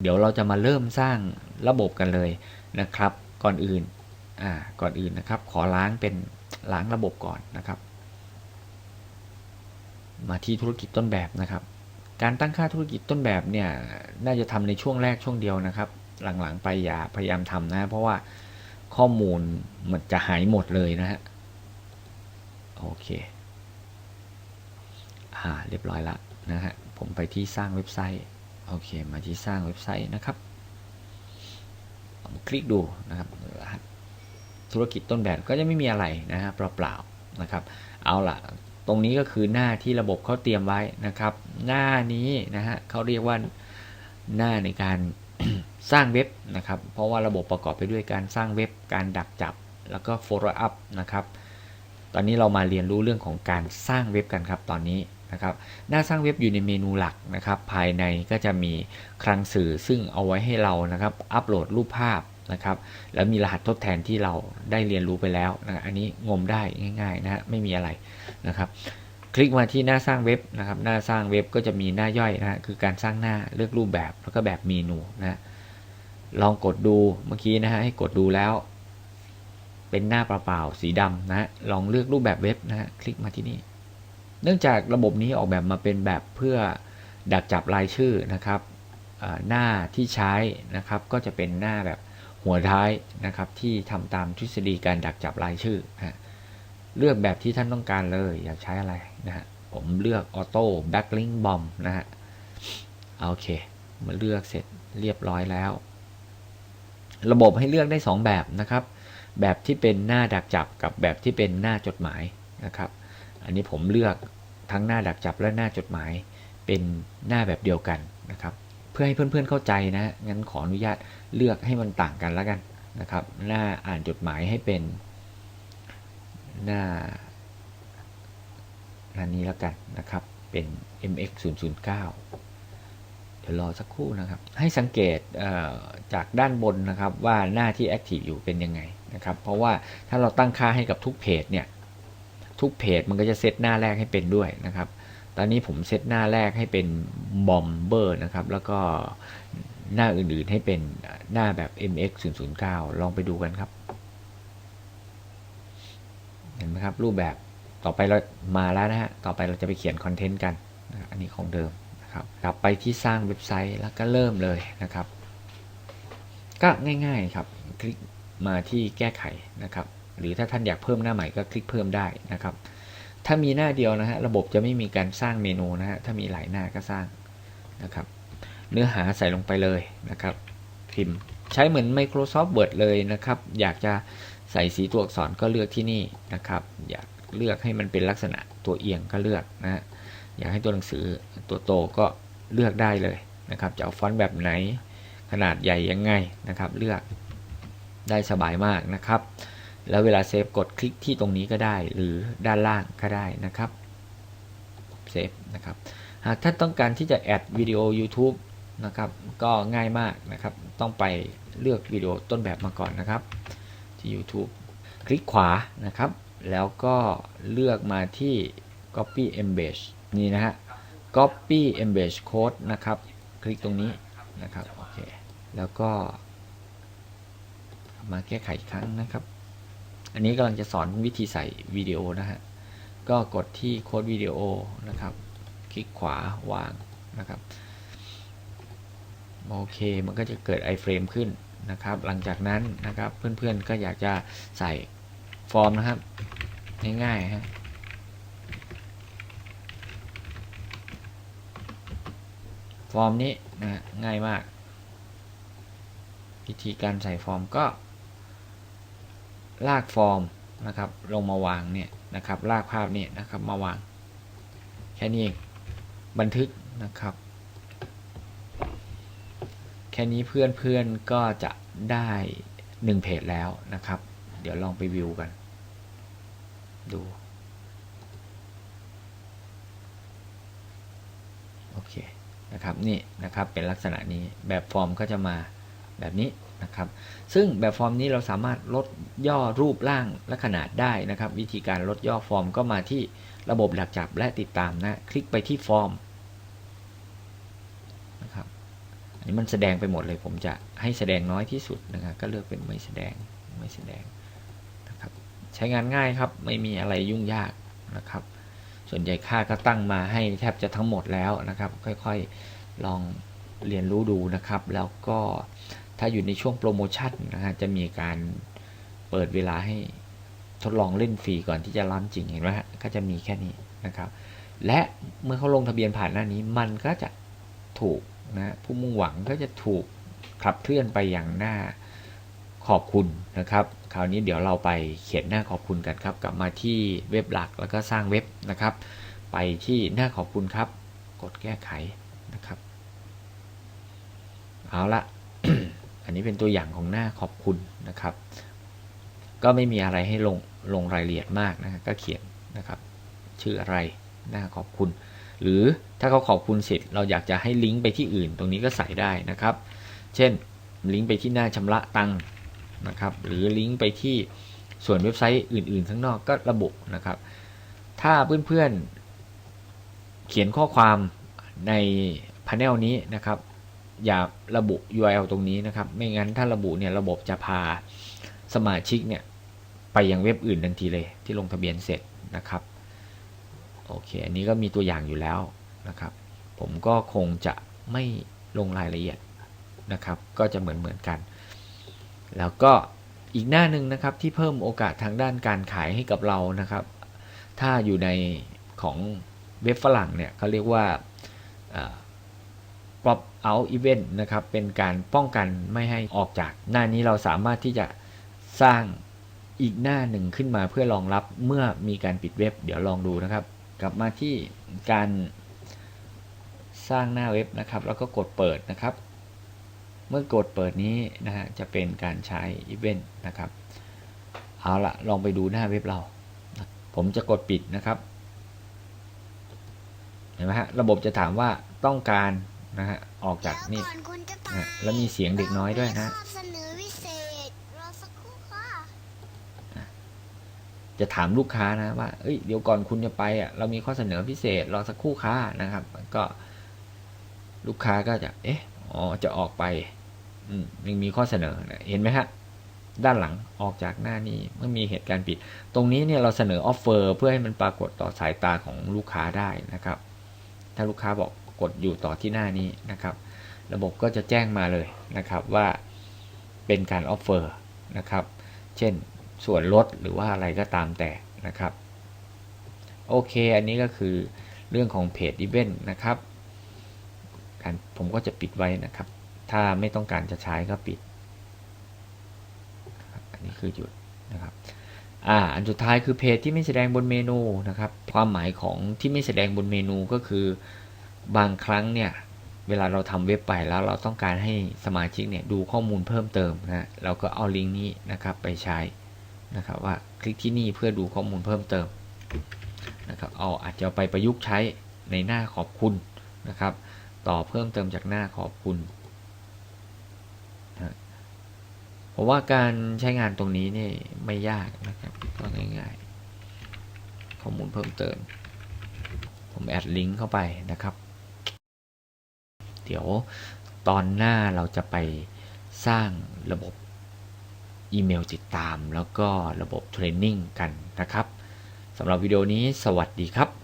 เดี๋ยวเราจะมาเริ่มสร้างระบบกันเลยนะครับ ก่อนอื่นอ่าก่อนอื่นนะครับ ขอล้างเป็นล้างระบบก่อนนะครับ มาที่ธุรกิจต้นแบบนะครับ การตั้งค่าธุรกิจต้นแบบเนี่ยน่าจะทำในช่วงแรกช่วงเดียวนะครับ หลังๆไปอย่าพยายามทำนะ เพราะว่าข้อมูลมันจะหายหมดเลยนะฮะโอเคอ่าเรียบร้อยละนะฮะผมไปที่สร้างเว็บไซต์ โอเค มาที่สร้างเว็บไซต์นะครับ คลิกดูนะครับรหัสธุรกิจต้นแบบก็จะไม่มีอะไรนะฮะเปล่าๆนะครับ เอาล่ะ ตรงนี้ก็คือหน้าที่ระบบเขาเตรียมไว้นะครับ หน้านี้นะฮะเขาเรียกว่าหน้าในการสร้างเว็บนะครับ เพราะว่าระบบประกอบไปด้วยการสร้างเว็บ การดักจับ แล้วก็ follow up นะครับ ตอนนี้เรามาเรียนรู้เรื่องของการสร้างเว็บกันครับตอนนี้ นะครับหน้าสร้างเว็บอยู่ในเมนูหลักนะครับ ภายในก็จะมีคลังสื่อซึ่งเอาไว้ให้เรานะครับ อัปโหลดรูปภาพนะครับ แล้วมีรหัสทดแทนที่เราได้เรียนรู้ไปแล้วนะอันนี้งมได้ง่ายๆนะฮะไม่มีอะไรนะครับ คลิกมาที่หน้าสร้างเว็บนะครับ หน้าสร้างเว็บก็จะมีหน้าย่อยนะฮะคือการสร้างหน้าเลือกรูปแบบแล้วก็แบบเมนูนะลองกดดูเมื่อกี้นะฮะให้กดดูแล้ว เป็นหน้าเปล่าๆสีดำนะฮะลองเลือกรูปแบบเว็บนะฮะคลิกมาที่นี่ เนื่องจากระบบนี้ออกแบบมาเป็นแบบเพื่อดักจับรายชื่อนะครับหน้าที่ใช้นะครับก็จะเป็นหน้าแบบหัวท้ายนะครับที่ทำตามทฤษฎีการดักจับรายชื่อนะเลือกแบบที่ท่านต้องการเลยอยากใช้อะไรนะฮะผมเลือกออโต้แบ็กลิงบอมนะฮะโอเคมาเลือกเสร็จเรียบร้อยแล้ว ระบบให้เลือกได้ 2 แบบนะครับ แบบที่เป็นหน้าดักจับกับแบบที่เป็นหน้าจดหมายนะครับ อันนี้ผมเลือกทั้งหน้าดักจับและหน้าจดหมายเป็นหน้าแบบเดียวกันนะครับ เพื่อให้เพื่อนๆเข้าใจนะ งั้นขออนุญาตเลือกให้มันต่างกันแล้วกันนะครับ หน้าอ่านจดหมายให้เป็นหน้าหน้านี้แล้วกันนะครับ เป็น mx 0 0 9เดี๋ยวรอสักครู่นะครับ ให้สังเกตจากด้านบนนะครับว่าหน้าที่ Active อยู่เป็นยังไงนะครับ เพราะว่าถ้าเราตั้งค่าให้กับทุกเพจเนี่ย ทุกเพจมันก็จะเซตหน้าแรกให้เป็นด้วยนะครับ ตอนนี้ผมเซตหน้าแรกให้เป็นบอมเบอร์นะครับ แล้วก็หน้าอื่นๆให้เป็นหน้าแบบ mx 0 0 9ลองไปดูกันครับ เห็นไหมครับ รูปแบบต่อไปเรามาแล้วนะฮะ ต่อไปเราจะไปเขียนคอนเทนต์กัน อันนี้ของเดิมนะครับ กลับไปที่สร้างเว็บไซต์แล้วก็เริ่มเลยนะครับ ก็ง่ายๆครับ คลิกมาที่แก้ไขนะครับ หรือถ้าท่านอยากเพิ่มหน้าใหม่ก็คลิกเพิ่มได้นะครับ ถ้ามีหน้าเดียวนะฮะระบบจะไม่มีการสร้างเมนูนะฮะถ้ามีหลายหน้าก็สร้างนะครับ เนื้อหาใส่ลงไปเลยนะครับ พิมพ์ใช้เหมือน Microsoft Word เลยนะครับ อยากจะใส่สีตัวอักษรก็เลือกที่นี่นะครับ อยากเลือกให้มันเป็นลักษณะตัวเอียงก็เลือกนะฮะอยากให้ตัวหนังสือตัวโตก็เลือกได้เลยนะครับจะเอาฟอนต์แบบไหนขนาดใหญ่ยังไงนะครับ เลือกได้สบายมากนะครับ แล้วเวลาเซฟกดคลิกที่ตรงนี้ก็ได้ หรือด้านล่างก็ได้นะครับเซฟนะครับหากท่านต้องการที่จะแอดวิดีโอ YouTube นะครับก็ง่ายมากนะครับ ต้องไปเลือกวิดีโอต้นแบบมาก่อนนะครับ ที่ YouTube คลิกขวานะครับ แล้วก็เลือกมาที่ copy embed นี่นะฮะ copy embed code นะครับ คลิกตรงนี้นะครับโอเคแล้วก็ มาแก้ไขอีกครั้งนะครับ อันนี้กำลังจะสอนวิธีใส่วิดีโอนะฮะ ก็กดที่โค้ดวิดีโอนะครับ คลิกขวาวางนะครับ โอเค มันก็จะเกิด iframe ขึ้นนะครับ หลังจากนั้นนะครับเพื่อนๆก็อยากจะใส่ฟอร์มนะครับ ง่ายๆฮะฟอร์มนี้นะง่ายมาก วิธีการใส่ฟอร์มก็ ลากฟอร์มนะครับ ลงมาวางเนี่ยนะครับ ลากภาพเนี่ยนะครับมาวาง แค่นี้เอง บันทึกนะครับ แค่นี้เพื่อนๆก็จะได้1เพจแล้วนะครับ เดี๋ยวลองไปวิวกัน ดูโอเคนะครับนี่นะครับเป็นลักษณะนี้แบบฟอร์มก็จะมาแบบนี้ นะครับ ซึ่งแบบฟอร์มนี้เราสามารถลดย่อรูปร่างและขนาดได้นะครับ วิธีการลดย่อฟอร์มก็มาที่ระบบดักจับและติดตามนะ คลิกไปที่ฟอร์มนะครับอันนี้มันแสดงไปหมดเลย ผมจะให้แสดงน้อยที่สุดนะครับ ก็เลือกเป็นไม่แสดงไม่แสดงนะครับ ใช้งานง่ายครับ ไม่มีอะไรยุ่งยากนะครับ ส่วนใหญ่ค่าก็ตั้งมาให้แทบจะทั้งหมดแล้วนะครับ ค่อยๆลองเรียนรู้ดูนะครับ แล้วก็ ถ้าอยู่ในช่วงโปรโมชั่นนะฮะจะมีการเปิดเวลาให้ทดลองเล่นฟรีก่อนที่จะรันจริงเห็นไหมฮะก็จะมีแค่นี้นะครับ และเมื่อเขาลงทะเบียนผ่านหน้านี้มันก็จะถูกนะผู้มุ่งหวังก็จะถูกขับเคลื่อนไปอย่างหน้าขอบคุณนะครับ คราวนี้เดี๋ยวเราไปเขียนหน้าขอบคุณกันครับ กลับมาที่เว็บหลักแล้วก็สร้างเว็บนะครับ ไปที่หน้าขอบคุณครับ กดแก้ไขนะครับ เอาละ นนี้เป็นตัวอย่างของหน้าขอบคุณนะครับ ก็ไม่มีอะไรให้ลงลงรายละเอียดมากนะก็เขียนนะครับ ชื่ออะไรหน้าขอบคุณ หรือถ้าเขาขอบคุณเสร็จเราอยากจะให้ลิงก์ไปที่อื่น ตรงนี้ก็ใส่ได้นะครับ เช่นลิงก์ไปที่หน้าชำระตังค์นะครับ หรือลิงก์ไปที่ส่วนเว็บไซต์อื่น ๆ ข้างนอกก็ระบุนะครับ ถ้าเพื่อนๆเขียนข้อความในพา n e l นี้นะครับ อย่าระบุ URL ตรงนี้นะครับ ไม่งั้นถ้าระบุเนี่ยระบบจะพาสมาชิกเนี่ยไปยังเว็บอื่นทันทีเลยที่ลงทะเบียนเสร็จนะครับโอเคอันนี้ก็มีตัวอย่างอยู่แล้วนะครับ ผมก็คงจะไม่ลงรายละเอียดนะครับ ก็จะเหมือนเหมือนกัน แล้วก็อีกหน้าหนึ่งนะครับที่เพิ่มโอกาสทางด้านการขายให้กับเรานะครับ ถ้าอยู่ในของเว็บฝรั่งเนี่ยเขาเรียกว่า pop out event นะครับ เป็นการป้องกันไม่ให้ออกจาก หน้านี้เราสามารถที่จะสร้างอีกหน้าหนึ่งขึ้นมาเพื่อรองรับเมื่อมีการปิดเว็บ เดี๋ยวลองดูนะครับ กลับมาที่การสร้างหน้าเว็บนะครับ แล้วก็กดเปิดนะครับ เมื่อกดเปิดนี้นะฮะจะเป็นการใช้อีเวนต์นะครับ เอาละลองไปดูหน้าเว็บเรา ผมจะกดปิดนะครับ เห็นไหมฮะ ระบบจะถามว่าต้องการ นะฮะออกจากนี่เดี๋ยวก่อนคุณจะไปนะฮะแล้วมีเสียงเด็กน้อยด้วยนะเรามีข้อเสนอวิเศษรอสักครู่ค่ะจะถามลูกค้านะว่า เอ้ย เดี๋ยวก่อนคุณจะไปอะ เรามีข้อเสนอพิเศษ รอสักครู่ค้านะครับ ก็ ลูกค้าก็จะ เอ๊ะ อ๋อ จะออกไป อืมยังมีข้อเสนอนะเห็นไหมฮะ ด้านหลังออกจากหน้านี้เมื่อมีเหตุการณ์ปิด ตรงนี้เนี่ยเราเสนอออฟเฟอร์เพื่อให้มันปรากฏต่อสายตาของลูกค้าได้นะครับ ถ้าลูกค้าบอก กดอยู่ต่อที่หน้านี้นะครับ ระบบก็จะแจ้งมาเลยนะครับว่าเป็นการออฟเฟอร์นะครับ เช่นส่วนลดหรือว่าอะไรก็ตามแต่นะครับ โอเค อันนี้ก็คือเรื่องของเพจอีเวนต์นะครับการผมก็จะปิดไว้นะครับ ถ้าไม่ต้องการจะใช้ก็ปิด อันนี้คือหยุดนะครับอ่าอันสุดท้ายคือเพจที่ไม่แสดงบนเมนูนะครับ ความหมายของที่ไม่แสดงบนเมนูก็คือ บางครั้งเนี่ยเวลาเราทำเว็บไปแล้วเราต้องการให้สมาชิกเนี่ยดูข้อมูลเพิ่มเติมนะเราก็เอาลิงก์นี้นะครับไปใช้นะครับว่าคลิกที่นี่เพื่อดูข้อมูลเพิ่มเติมนะครับเอาอาจจะเอาไปประยุกต์ใช้ในหน้าขอบคุณนะครับ ต่อเพิ่มเติมจากหน้าขอบคุณนะเพราะว่าการใช้งานตรงนี้นี่ไม่ยากนะครับก็ง่ายๆ ข้อมูลเพิ่มเติม ผมแอดลิงก์เข้าไปนะครับ เดี๋ยวตอนหน้าเราจะไปสร้างระบบอีเมลติดตาม แล้วก็ระบบเทรนนิ่งกันนะครับสำหรับวิดีโอนี้สวัสดีครับ